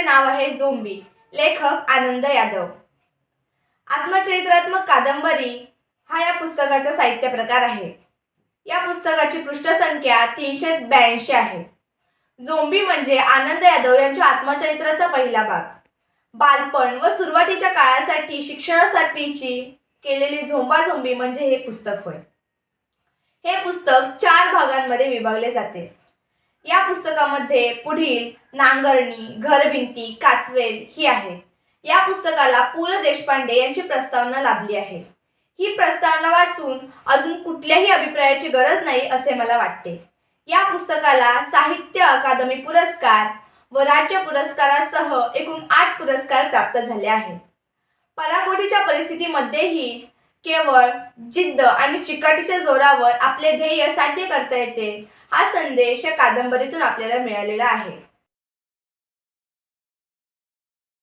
पुस्तकाचे नाव आहे झोंबी लेखक आनंद यादव. आत्मचरित्रात्मक कादंबरी हा या पुस्तकाचा साहित्य प्रकार आहे. या पुस्तकाची पृष्ठसंख्या तीनशे ब्याऐंशी आहे. झोंबी म्हणजे आनंद यादव यांच्या आत्मचरित्राचा पहिला भाग. बालपण व सुरुवातीच्या काळासाठी शिक्षणासाठीची केलेली झोंबाझोंबी म्हणजे हे पुस्तक होय. हे पुस्तक चार भागांमध्ये विभागले जाते. या पुस्तकामध्ये पुढील नांगरणी घरभिंती काचवेल ही आहेत. या पुस्तकाला पु ल देशपांडे यांची प्रस्तावना लाभली आहे. ही प्रस्तावना वाचून अजून कुठल्याही अभिप्रायाची गरज नाही असे मला वाटते. या पुस्तकाला साहित्य अकादमी पुरस्कार व राज्य पुरस्कारासह एकूण आठ पुरस्कार प्राप्त झाले आहेत. पराकोटीच्या परिस्थितीमध्येही केवळ जिद्द आणि चिकाटीच्या जोरावर आपले ध्येय साध्य करता येते हा संदेश या कादंबरीतून आपल्याला मिळालेला आहे.